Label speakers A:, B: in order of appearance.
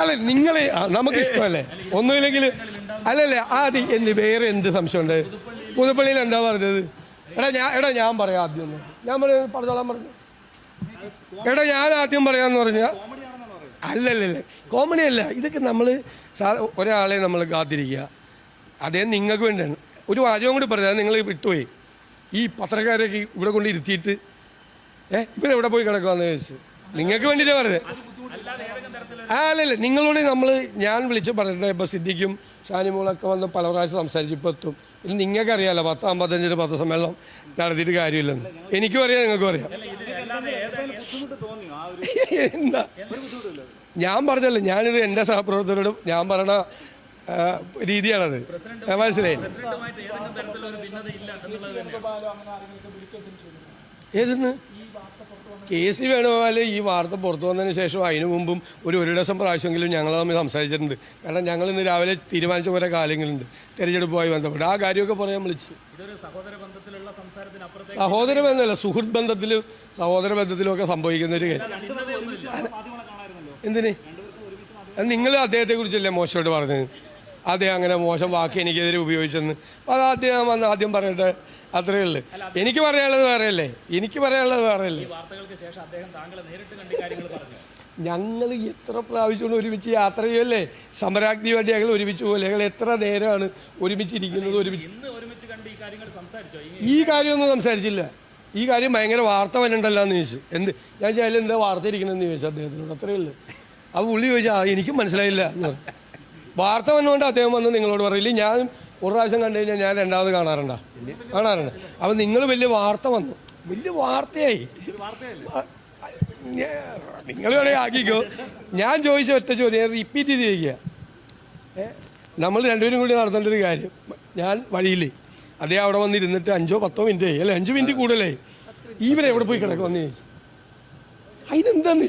A: അല്ല, നിങ്ങളെ നമുക്ക് ഇഷ്ടമല്ലേ ഒന്നുമില്ലെങ്കിൽ അല്ലല്ലേ ആദ്യം എന്ത് വേറെ എന്ത് സംശയമുണ്ട്? പുതുപ്പള്ളിയിൽ എന്താ പറഞ്ഞത്? എടാ ഞാൻ എടാ ഞാൻ പറയാം ആദ്യം ഒന്ന്. ഞാൻ പറയാം പറഞ്ഞോളാൻ പറഞ്ഞു എടാ ഞാൻ ആദ്യം പറയാന്ന് പറഞ്ഞാൽ അല്ലല്ലല്ലേ കോമഡി അല്ല. ഇതൊക്കെ നമ്മൾ ഒരാളെ നമ്മൾ കാത്തിരിക്കുക. അദ്ദേഹം നിങ്ങൾക്ക് വേണ്ടിയാണ്. ഒരു വാചകം കൂടി പറഞ്ഞാൽ നിങ്ങൾ വിട്ടുപോയി. ഈ പത്രക്കാരൊക്കെ ഇവിടെ കൊണ്ട് ഇരുത്തിയിട്ട് ഏ ഇവരെവിടെ പോയി കിടക്കുവാന്ന് ചോദിച്ചു. നിങ്ങൾക്ക് വേണ്ടിയിട്ടാണ് പറഞ്ഞത്. ആ അല്ലല്ല നിങ്ങളോട് നമ്മൾ ഞാൻ വിളിച്ച് പറഞ്ഞിട്ട് ഇപ്പോൾ സിദ്ധിക്കും ഷാനിമോളൊക്കെ വന്ന് പല പ്രാവശ്യം സംസാരിച്ച് ഇപ്പോൾ എത്തും. ഇത് നിങ്ങൾക്ക് അറിയാലോ പത്ത് അമ്പത്തഞ്ചിന് പത്ത് സമ്മേളനം നടത്തിയിട്ട് കാര്യമില്ലെന്ന്. എനിക്കും അറിയാം നിങ്ങൾക്കും അറിയാം. എന്താ? ഞാൻ പറഞ്ഞല്ലോ ഞാനിത് എന്റെ സഹപ്രവർത്തകരോടും ഞാൻ പറയണ ആ, രീതിയാണത്. മനസ്സിലായി? ഏതെന്ന്? കെ സി വേണുഗോപാൽ ഈ വാർത്ത പുറത്തു വന്നതിന് ശേഷം അതിനു മുമ്പും ഒരു ഒരു ഡസം പ്രാവശ്യമെങ്കിലും ഞങ്ങൾ തമ്മിൽ സംസാരിച്ചിട്ടുണ്ട്. കാരണം ഞങ്ങൾ ഇന്ന് രാവിലെ തീരുമാനിച്ച കുറേ കാര്യങ്ങളുണ്ട്. തെരഞ്ഞെടുപ്പുമായി ബന്ധപ്പെട്ട്. ആ കാര്യമൊക്കെ പറയാൻ വിളിച്ചു. സഹോദര ബന്ധമല്ല സുഹൃത്ത് ബന്ധത്തിലും സഹോദര ബന്ധത്തിലും ഒക്കെ സംഭവിക്കുന്ന ഒരു കാര്യം. എന്തിന്? നിങ്ങൾ അദ്ദേഹത്തെ കുറിച്ചല്ലേ മോശമായിട്ട് പറഞ്ഞത്? അദ്ദേഹം അങ്ങനെ മോശം വാക്ക് എനിക്കെതിരെ ഉപയോഗിച്ചെന്ന്. അത് ആദ്യം വന്ന് ആദ്യം പറയട്ടെ? അത്രയേ ഉള്ളൂ. എനിക്ക് പറയാനുള്ളത് വേറെയല്ലേ? എനിക്ക് പറയാനുള്ളത് വേറെയല്ലേ? ഞങ്ങൾ എത്ര പ്രാവശ്യം ഒരുമിച്ച് യാത്ര ചെയ്യല്ലേ? സമരാഗ്നി വേണ്ടി ഞങ്ങൾ ഒരുമിച്ച് പോലെ ഞങ്ങൾ എത്ര നേരമാണ് ഒരുമിച്ചിരിക്കുന്നത് ഒരുമിച്ച്
B: ഈ
A: കാര്യമൊന്നും സംസാരിച്ചില്ല. ഈ കാര്യം ഭയങ്കര വാർത്ത വരണ്ടല്ലോ എന്ന് ചോദിച്ചു. എന്ത്? ഞാൻ ചോദിച്ചാൽ എന്താ വാർത്ത ഇരിക്കണമെന്ന് ചോദിച്ചു അദ്ദേഹത്തിനോട്. അത്രയേ ഉള്ളൂ. ആ പുള്ളി ചോദിച്ചാൽ എനിക്കും മനസ്സിലായില്ല എന്ന് പറഞ്ഞു. വാർത്ത വന്നുകൊണ്ട് അദ്ദേഹം വന്ന് നിങ്ങളോട് പറയില്ല. ഞാൻ ഒരു പ്രാവശ്യം കണ്ടു കഴിഞ്ഞാൽ ഞാൻ രണ്ടാമത് കാണാറുണ്ടാ. കാണാറുണ്ട്. അപ്പം നിങ്ങൾ വലിയ വാർത്ത വന്നു. വലിയ വാർത്തയായി. നിങ്ങൾ വേണമെങ്കിൽ ആക്കിക്കോ. ഞാൻ ചോദിച്ച ഒറ്റ ചോദ്യം റിപ്പീറ്റ് ചെയ്ത് ചോദിക്കുക നമ്മൾ രണ്ടുപേരും കൂടി നടത്തേണ്ട ഒരു കാര്യം. ഞാൻ വഴിയിൽ അദ്ദേഹം അവിടെ വന്നിരുന്നിട്ട് അഞ്ചോ പത്തോ മിനിറ്റ് ആയി. അല്ലെ? അഞ്ച് മിനിറ്റ് കൂടുതലായി. ഇവരെ എവിടെ പോയി കിടക്കുമെന്ന് ചോദിച്ചു. അതിനെന്താന്ന്?